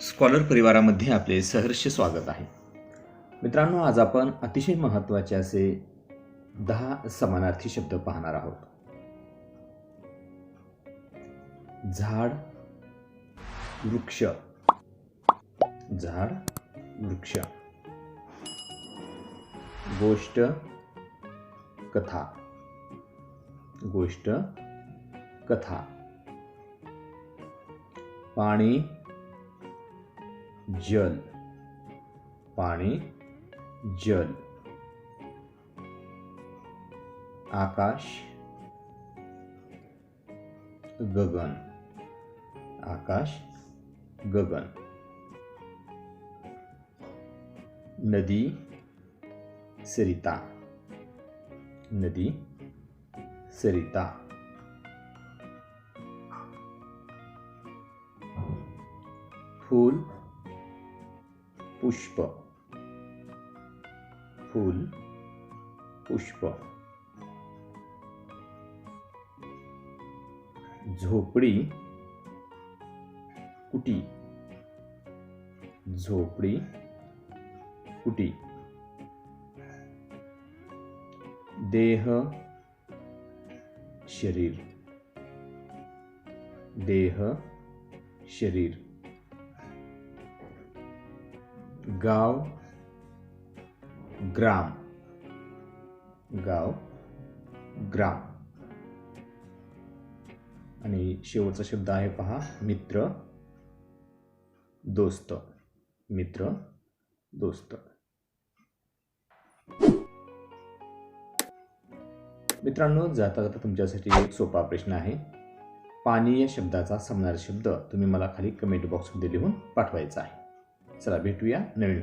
Scholar परिवारामध्ये आपले सहर्ष स्वागत आहे. मित्रांनो आज आपण अतिशय महत्त्वाचे असे दहा समानार्थी शब्द पाहणार आहोत. झाड वृक्ष. झाड वृक्ष. गोष्ट कथा. गोष्ट कथा. पाणी जल पाणी जल आकाश गगन आकाश गगन नदी सरिता नदी सरिता फूल पुष्प. फूल पुष्प. झोपडी कुटी. झोपडी कुटी. देह शरीर. देह शरीर. गाव ग्राम. गाव ग्राम. आणि शेवटचा शब्द आहे पहा मित्र दोस्त. मित्र दोस्त. मित्रांनो जाता जाता तुमच्यासाठी एक सोपा प्रश्न आहे. पाणी या शब्दाचा समणारा शब्द तुम्ही मला खाली कमेंट बॉक्समध्ये लिहून पाठवायचा आहे. चला भेटूया नवीन